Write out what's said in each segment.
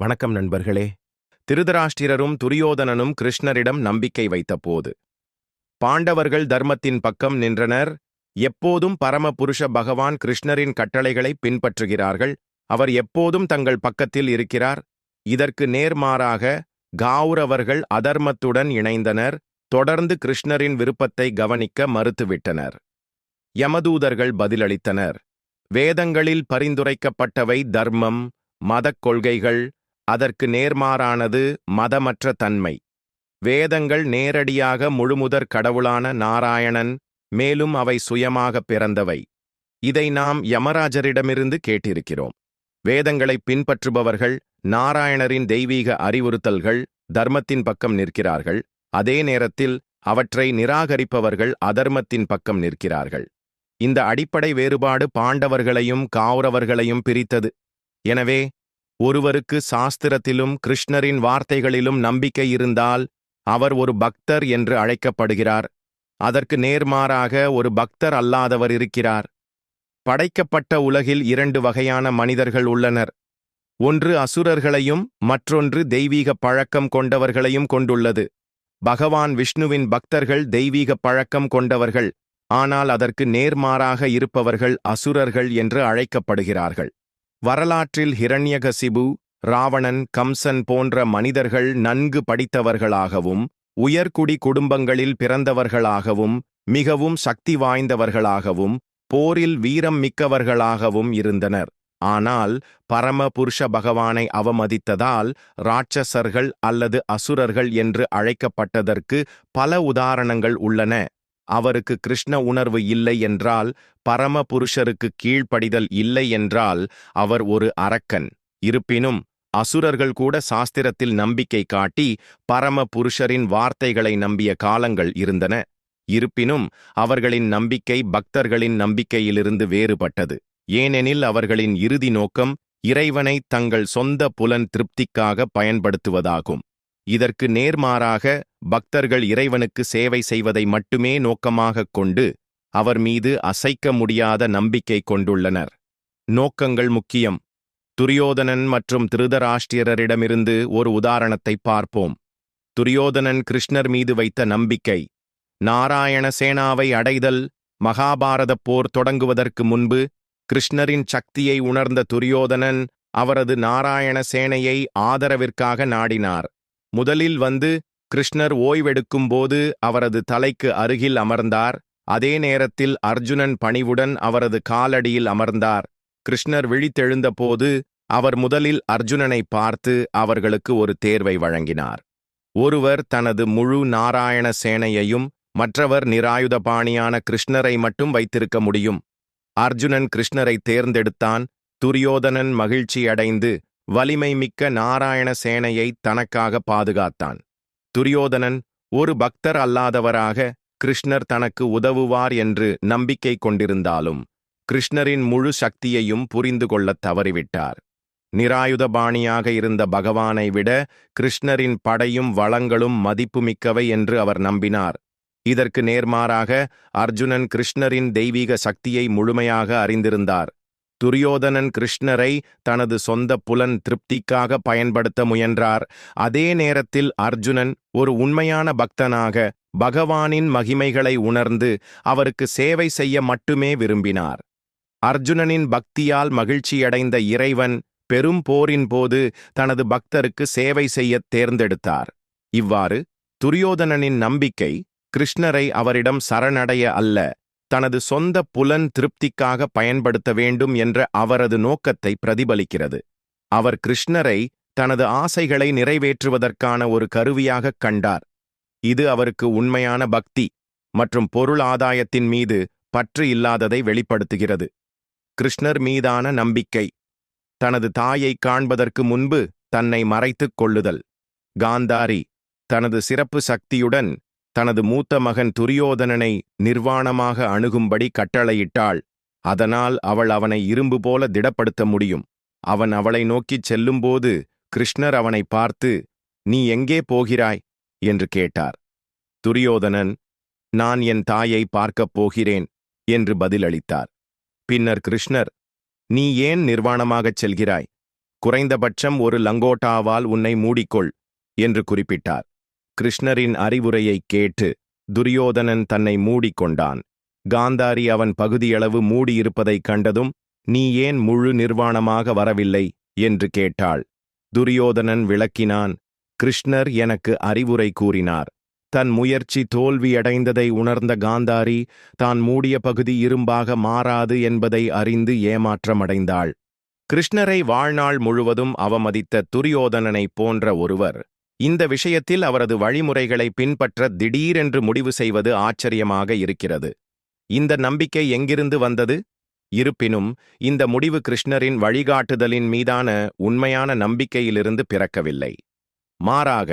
வணக்கம் நண்பர்களே. திருதராஷ்டிரரும் துரியோதனனும் கிருஷ்ணரிடம் நம்பிக்கை வைத்தபோது பாண்டவர்கள் தர்மத்தின் பக்கம் நின்றனர். எப்போதும் பரமபுருஷ பகவான் கிருஷ்ணரின் கட்டளைகளை பின்பற்றுகிறார்கள். அவர் எப்போதும் தங்கள் பக்கத்தில் இருக்கிறார். இதற்கு நேர்மாறாக காவுரவர்கள் அதர்மத்துடன் இணைந்தனர். தொடர்ந்து கிருஷ்ணரின் விருப்பத்தை கவனிக்க மறுத்துவிட்டனர். யமதூதர்கள் பதிலளித்தனர். வேதங்களில் பரிந்துரைக்கப்பட்டவை தர்மம் மதக் கொள்கைகள் அதற்கு நேர்மாறானது மதமற்ற தன்மை. வேதங்கள் நேரடியாக முழுமுதற் கடவுளான நாராயணன் மேலும் அவை சுயமாக பிறந்தவை. இதை நாம் யமராஜரிடமிருந்து கேட்டிருக்கிறோம். வேதங்களை பின்பற்றுபவர்கள் நாராயணரின் தெய்வீக அறிவுறுத்தல்கள் தர்மத்தின் பக்கம் நிற்கிறார்கள். அதே நேரத்தில் அவற்றை நிராகரிப்பவர்கள் அதர்மத்தின் பக்கம் நிற்கிறார்கள். இந்த அடிப்படை வேறுபாடு பாண்டவர்களையும் காவுரவர்களையும் பிரித்தது. எனவே ஒருவருக்கு சாஸ்திரத்திலும் கிருஷ்ணரின் வார்த்தைகளிலும் நம்பிக்கை இருந்தால் அவர் ஒரு பக்தர் என்று அழைக்கப்படுகிறார். அதற்கு நேர்மாறாக ஒரு பக்தர் அல்லாதவர் இருக்கிறார். படைக்கப்பட்ட உலகில் இரண்டு வகையான மனிதர்கள் உள்ளனர். ஒன்று அசுரர்களையும் மற்றொன்று தெய்வீக பழக்கம் கொண்டவர்களையும் கொண்டுள்ளது. பகவான் விஷ்ணுவின் பக்தர்கள் தெய்வீக பழக்கம் கொண்டவர்கள் ஆனால் அதற்கு நேர்மாறாக இருப்பவர்கள் அசுரர்கள் என்று அழைக்கப்படுகிறார்கள். வரலாற்றில் ஹிரண்யகசிபு ராவணன் கம்சன் போன்ற மனிதர்கள் நன்கு படித்தவர்களாகவும் உயர்குடி குடும்பங்களில் பிறந்தவர்களாகவும் மிகவும் சக்தி வாய்ந்தவர்களாகவும் போரில் வீரம் மிக்கவர்களாகவும் இருந்தனர். ஆனால் பரம புருஷ பகவானை அவமதித்ததால் ராட்சசர்கள் அல்லது அசுரர்கள் என்று அழைக்கப்பட்டதற்கு பல உதாரணங்கள் உள்ளன. அவருக்கு கிருஷ்ண உணர்வு இல்லை என்றால் பரம புருஷருக்கு கீழ்ப்படிதல் இல்லை என்றால் அவர் ஒரு அரக்கன். இருப்பினும் அசுரர்கள் கூட சாஸ்திரத்தில் நம்பிக்கை காட்டி பரம புருஷரின் வார்த்தைகளை நம்பிய காலங்கள் இருந்தன. இருப்பினும் அவர்களின் நம்பிக்கை பக்தர்களின் நம்பிக்கையிலிருந்து வேறுபட்டது. ஏனெனில் அவர்களின் இறுதி நோக்கம் இறைவனை தங்கள் சொந்த புலன் திருப்திக்காக பயன்படுத்துவதாகும். இதற்கு நேர்மாறாக பக்தர்கள் இறைவனுக்கு சேவை செய்வதை மட்டுமே நோக்கமாகக் கொண்டு அவர் மீது அசைக்க முடியாத நம்பிக்கை கொண்டுள்ளனர். நோக்கங்கள் முக்கியம். துரியோதனன் மற்றும் திருதராஷ்டிரரிடமிருந்து ஒரு உதாரணத்தை பார்ப்போம். துரியோதனன் கிருஷ்ணர் மீது வைத்த நம்பிக்கை. நாராயண சேனாவை அடைதல் மகாபாரதப் போர் தொடங்குவதற்கு முன்பு கிருஷ்ணரின் சக்தியை உணர்ந்த துரியோதனன் அவரது நாராயண சேனையை ஆதரவிற்காக நாடினார். முதலில் வந்து கிருஷ்ணர் ஓய்வெடுக்கும் போது அவரது தலைக்கு அருகில் அமர்ந்தார். அதே நேரத்தில் அர்ஜுனன் பணிவுடன் அவரது காலடியில் அமர்ந்தார். கிருஷ்ணர் விழித்தெழுந்தபோது அவர் முதலில் அர்ஜுனனை பார்த்து அவர்களுக்கு ஒரு தேர்வை வழங்கினார். ஒருவர் தனது முழு நாராயண சேனையையும் மற்றவர் நிராயுதபாணியான கிருஷ்ணரை மட்டும் வைத்திருக்க முடியும். அர்ஜுனன் கிருஷ்ணரை தேர்ந்தெடுத்தான். துரியோதனன் மகிழ்ச்சியடைந்து வலிமை மிக்க நாராயண சேனையை தனக்காக பாதுகாத்தான். துரியோதனன் ஒரு பக்தர் அல்லாதவராக கிருஷ்ணர் தனக்கு உதவுவார் என்று நம்பிக்கை கொண்டிருந்தாலும் கிருஷ்ணரின் முழு சக்தியையும் புரிந்து கொள்ளத் தவறிவிட்டார். நிராயுதபாணியாக இருந்த பகவானை விட கிருஷ்ணரின் படையும் வளங்களும் மதிப்புமிக்கவை என்று அவர் நம்பினார். இதற்கு நேர்மாறாக அர்ஜுனன் கிருஷ்ணரின் தெய்வீக சக்தியை முழுமையாக அறிந்திருந்தார். துரியோதனன் கிருஷ்ணரை தனது சொந்த புலன் திருப்திக்காக பயன்படுத்த முயன்றார். அதே நேரத்தில் அர்ஜுனன் ஒரு உண்மையான பக்தனாக பகவானின் மகிமைகளை உணர்ந்து அவருக்கு சேவை செய்ய மட்டுமே விரும்பினார். அர்ஜுனனின் பக்தியால் மகிழ்ச்சியடைந்த இறைவன் பெரும் போரின் போது தனது பக்தருக்கு சேவை செய்யத் தேர்ந்தெடுத்தார். இவ்வாறு துரியோதனனின் நம்பிக்கை கிருஷ்ணரை அவரிடம் சரணடைய அல்ல. தனது சொந்த புலன் திருப்திக்காக பயன்படுத்த வேண்டும் என்ற அவரது நோக்கத்தை பிரதிபலிக்கிறது. அவர் கிருஷ்ணரை தனது ஆசைகளை நிறைவேற்றுவதற்கான ஒரு கருவியாகக் கண்டார். இது அவருக்கு உண்மையான பக்தி மற்றும் பொருள் ஆதாயத்தின் மீது பற்று இல்லாததை வெளிப்படுத்துகிறது. கிருஷ்ணர் மீதான நம்பிக்கை தனது தாயை காண்பதற்கு முன்பு தன்னை மறைத்துக் கொள்ளுதல். காந்தாரி தனது சிறப்பு சக்தியுடன் தனது மூத்த மகன் துரியோதனனை நிர்வாணமாக அணுகும்படி கட்டளையிட்டாள். அதனால் அவள் அவனை இரும்பு போல திடப்படுத்த முடியும். அவன் அவளை நோக்கிச் செல்லும்போது கிருஷ்ணர் அவனை பார்த்து நீ எங்கே போகிறாய்? என்று கேட்டார். துரியோதனன் நான் என் தாயை பார்க்கப் போகிறேன் என்று பதிலளித்தார். பின்னர் கிருஷ்ணர் நீ ஏன் நிர்வாணமாகச் செல்கிறாய்? குறைந்தபட்சம் ஒரு லங்கோட்டாவால் உன்னை மூடிக்கொள் என்று குறிப்பிட்டார். கிருஷ்ணரின் அறிவுரையைக் கேட்டு துரியோதனன் தன்னை மூடிக்கொண்டான். காந்தாரி அவன் பகுதியளவு மூடியிருப்பதைக் கண்டதும் நீ ஏன் முழு நிர்வாணமாக வரவில்லை? என்று கேட்டாள். துரியோதனன் விளக்கினான் கிருஷ்ணர் எனக்கு அறிவுரை கூறினார். தன் முயற்சி தோல்வியடைந்ததை உணர்ந்த காந்தாரி தான் மூடிய பகுதி இரும்பாக மாறாது என்பதை அறிந்து ஏமாற்றமடைந்தாள். கிருஷ்ணரை வாழ்நாள் முழுவதும் அவமதித்த துரியோதனனைப் போன்ற ஒருவர் இந்த விஷயத்தில் அவரது வழிமுறைகளை பின்பற்ற திடீரென்று முடிவு செய்வது ஆச்சரியமாக இருக்கிறது. இந்த நம்பிக்கை எங்கிருந்து வந்தது? இருப்பினும் இந்த முடிவு கிருஷ்ணரின் வழிகாட்டுதலின் மீதான உண்மையான நம்பிக்கையிலிருந்து பிறக்கவில்லை. மாறாக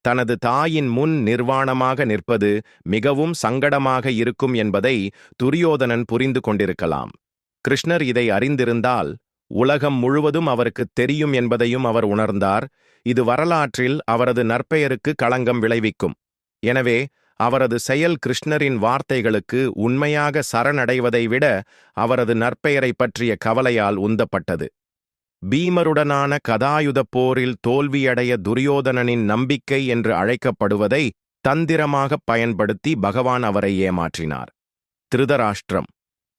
தனது தாயின் முன் நிர்வாணமாக நிற்பது மிகவும் சங்கடமாக இருக்கும் என்பதை துரியோதனன் புரிந்து கொண்டிருக்கலாம். கிருஷ்ணர் இதை அறிந்திருந்தால் உலகம் முழுவதும் அவருக்குத் தெரியும் என்பதையும் அவர் உணர்ந்தார். இது வரலாற்றில் அவரது நற்பெயருக்கு களங்கம் விளைவிக்கும். எனவே அவரது செயல் கிருஷ்ணரின் வார்த்தைகளுக்கு உண்மையாக சரணடைவதை விட அவரது நற்பெயரை பற்றிய கவலையால் உந்தப்பட்டது. பீமருடனான கதாயுதப் போரில் தோல்வியடைய துரியோதனனின் நம்பிக்கை என்று அழைக்கப்படுவதை தந்திரமாகப் பயன்படுத்தி பகவான் அவரை ஏமாற்றினார். திருதராஷ்டிரம்.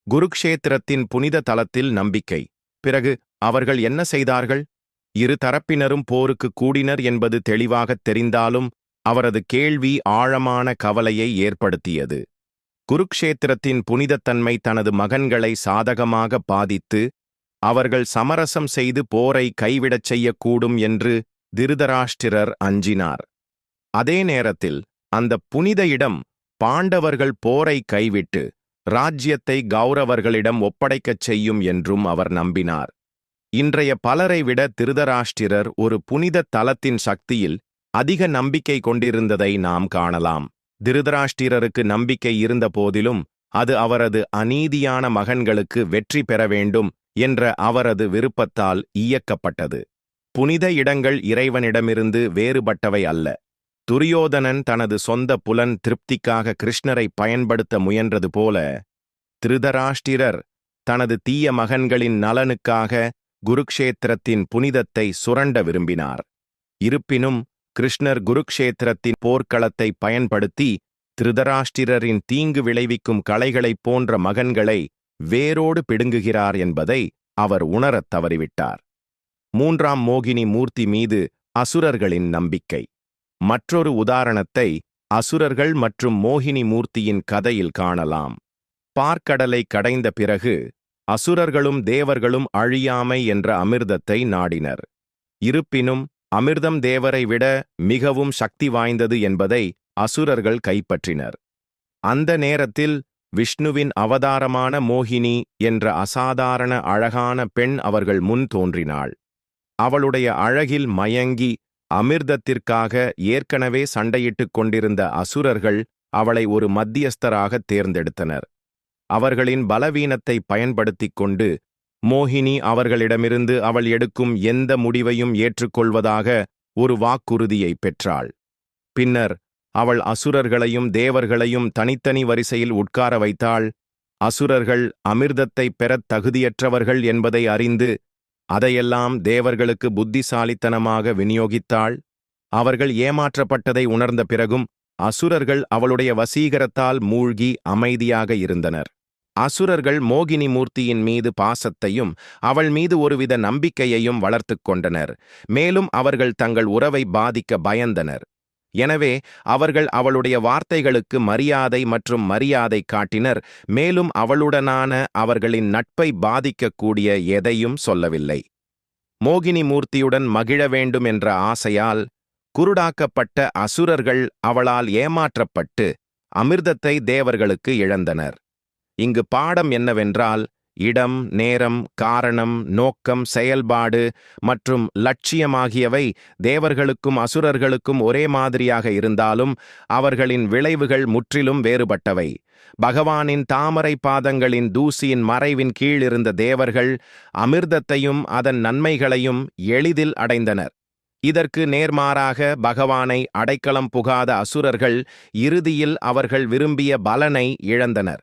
குருக்ஷேத்திரத்தின் புனித தலத்தில் நம்பிக்கை. பிறகு அவர்கள் என்ன செய்தார்கள்? இரு தரப்பினரும் போருக்கு கூடினர் என்பது தெளிவாகத் தெரிந்தாலும் அவரது கேள்வி ஆழமான கவலையை ஏற்படுத்தியது. குருக்ஷேத்திரத்தின் புனிதத்தன்மை தனது மகன்களை சாதகமாக பாதித்து அவர்கள் சமரசம் செய்து போரை கைவிடச் செய்யக்கூடும் என்று திருதராஷ்டிரர் அஞ்சினார். அதே நேரத்தில் அந்த புனித இடம் பாண்டவர்கள் போரை கைவிட்டு ராஜ்யத்தை கௌரவர்களிடம் ஒப்படைக்கச் செய்யும் என்றும் அவர் நம்பினார். இன்றைய பலரை விட திருதராஷ்டிரர் ஒரு புனித தலத்தின் சக்தியில் அதிக நம்பிக்கை கொண்டிருந்ததை நாம் காணலாம். திருதராஷ்டிரருக்கு நம்பிக்கை இருந்த போதிலும் அது அவரது அநீதியான மகன்களுக்கு வெற்றி பெற வேண்டும் என்ற அவரது விருப்பத்தால் இயக்கப்பட்டது. புனித இடங்கள் இறைவனிடமிருந்து வேறுபட்டவை அல்ல. துரியோதனன் தனது சொந்த புலன் திருப்திக்காக கிருஷ்ணரை பயன்படுத்த முயன்றது போல திருதராஷ்டிரர் தனது தீய மகன்களின் நலனுக்காக குருக்ஷேத்திரத்தின் புனிதத்தை சுரண்ட விரும்பினார். இருப்பினும் கிருஷ்ணர் குருக்ஷேத்திரத்தின் போர்க்களத்தை பயன்படுத்தி திருதராஷ்டிரரின் தீங்கு விளைவிக்கும் களைகளைப் போன்ற மகன்களை வேரோடு பிடுங்குகிறார் என்பதை அவர் உணரத் தவறிவிட்டார். மூன்றாம் மோகினி மூர்த்தி மீது அசுரர்களின் நம்பிக்கை. மற்றொரு உதாரணத்தை அசுரர்கள் மற்றும் மோகினி மூர்த்தியின் கதையில் காணலாம். பார்க்கடலை கடைந்த பிறகு அசுரர்களும் தேவர்களும் அழியாமை என்ற அமிர்தத்தை நாடினர். இருப்பினும் அமிர்தம் தேவரை விட மிகவும் சக்தி வாய்ந்தது என்பதை அசுரர்கள் கைப்பற்றினர். அந்த நேரத்தில் விஷ்ணுவின் அவதாரமான மோகினி என்ற அசாதாரண அழகான பெண் அவர்கள் முன் தோன்றினாள். அவளுடைய அழகில் மயங்கி அமிர்தத்திற்காக ஏற்கனவே சண்டையிட்டுக் கொண்டிருந்த அசுரர்கள் அவளை ஒரு மத்தியஸ்தராகத் தேர்ந்தெடுத்தனர். அவர்களின் பலவீனத்தை பயன்படுத்திக் கொண்டு மோகினி அவர்களிடமிருந்து அவள் எடுக்கும் எந்த முடிவையும் ஏற்றுக்கொள்வதாக ஒரு வாக்குறுதியை பெற்றாள். பின்னர் அவள் அசுரர்களையும் தேவர்களையும் தனித்தனி வரிசையில் உட்கார வைத்தாள். அசுரர்கள் அமிர்தத்தைப் பெறத் தகுதியற்றவர்கள் என்பதை அறிந்து அதையெல்லாம் தேவர்களுக்கு புத்திசாலித்தனமாக விநியோகித்தாள். அவர்கள் ஏமாற்றப்பட்டதை உணர்ந்த பிறகும் அசுரர்கள் அவளுடைய வசீகரத்தால் மூழ்கி அமைதியாக இருந்தனர். அசுரர்கள் மோகினி மூர்த்தியின் மீது பாசத்தையும் அவள் மீது ஒருவித நம்பிக்கையையும் வளர்த்துக் கொண்டனர். மேலும் அவர்கள் தங்கள் உறவை பாதிக்க பயந்தனர். எனவே அவர்கள் அவளுடைய வார்த்தைகளுக்கு மரியாதை மற்றும் மரியாதை காட்டினர் மேலும் அவளுடனான அவர்களின் நட்பை பாதிக்கக்கூடிய எதையும் சொல்லவில்லை. மோகினி மூர்த்தியுடன் மகிழ வேண்டும் என்ற ஆசையால் குருடாக்கப்பட்ட அசுரர்கள் அவளால் ஏமாற்றப்பட்டு அமிர்தத்தை தேவர்களுக்கு இழந்தனர். இங்கு பாடம் என்னவென்றால் இடம் நேரம் காரணம் நோக்கம் செயல்பாடு மற்றும் லட்சியமாகியவை தேவர்களுக்கும் அசுரர்களுக்கும் ஒரே மாதிரியாக இருந்தாலும் அவர்களின் விளைவுகள் முற்றிலும் வேறுபட்டவை. பகவானின் தாமரை பாதங்களின் தூசியின் மறைவின் கீழ் இருந்த தேவர்கள் அமிர்தத்தையும் அதன் நன்மைகளையும் எளிதில் அடைந்தனர். இதற்கு நேர்மாறாக பகவானை அடைக்கலம் புகாத அசுரர்கள் இறுதியில் அவர்கள் விரும்பிய பலனை இழந்தனர்.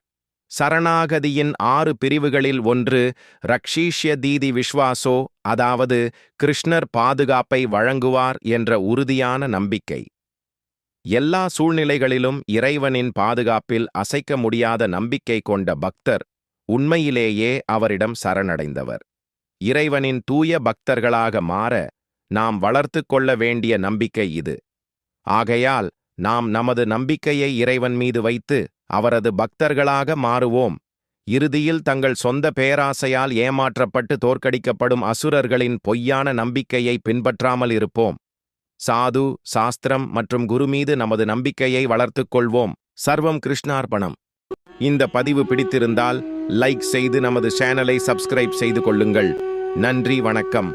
சரணாகதியின் ஆறு பிரிவுகளில் ஒன்று ரக்ஷீஷ்ய தீதி விஸ்வாசோ அதாவது கிருஷ்ணர் பாதுகாப்பை வழங்குவார் என்ற உறுதியான நம்பிக்கை. எல்லா சூழ்நிலைகளிலும் இறைவனின் பாதுகாப்பில் அசைக்க முடியாத நம்பிக்கை கொண்ட பக்தர் உண்மையிலேயே அவரிடம் சரணடைந்தவர். இறைவனின் தூய பக்தர்களாக மாற நாம் வளர்த்துக் கொள்ள வேண்டிய நம்பிக்கை இது. ஆகையால் நாம் நமது நம்பிக்கையை இறைவன் மீது வைத்து அவரது பக்தர்களாக மாறுவோம். இறுதியில் தங்கள் சொந்த பேராசையால் ஏமாற்றப்பட்டு தோற்கடிக்கப்படும் அசுரர்களின் பொய்யான நம்பிக்கையை பின்பற்றாமல் இருப்போம். சாது சாஸ்திரம் மற்றும் குரு மீது நமது நம்பிக்கையை வளர்த்துக் கொள்வோம். சர்வம் கிருஷ்ணார்ப்பணம் இந்த பதிவு பிடித்திருந்தால் லைக் செய்து நமது சேனலை சப்ஸ்கிரைப் செய்து கொள்ளுங்கள். நன்றி வணக்கம்.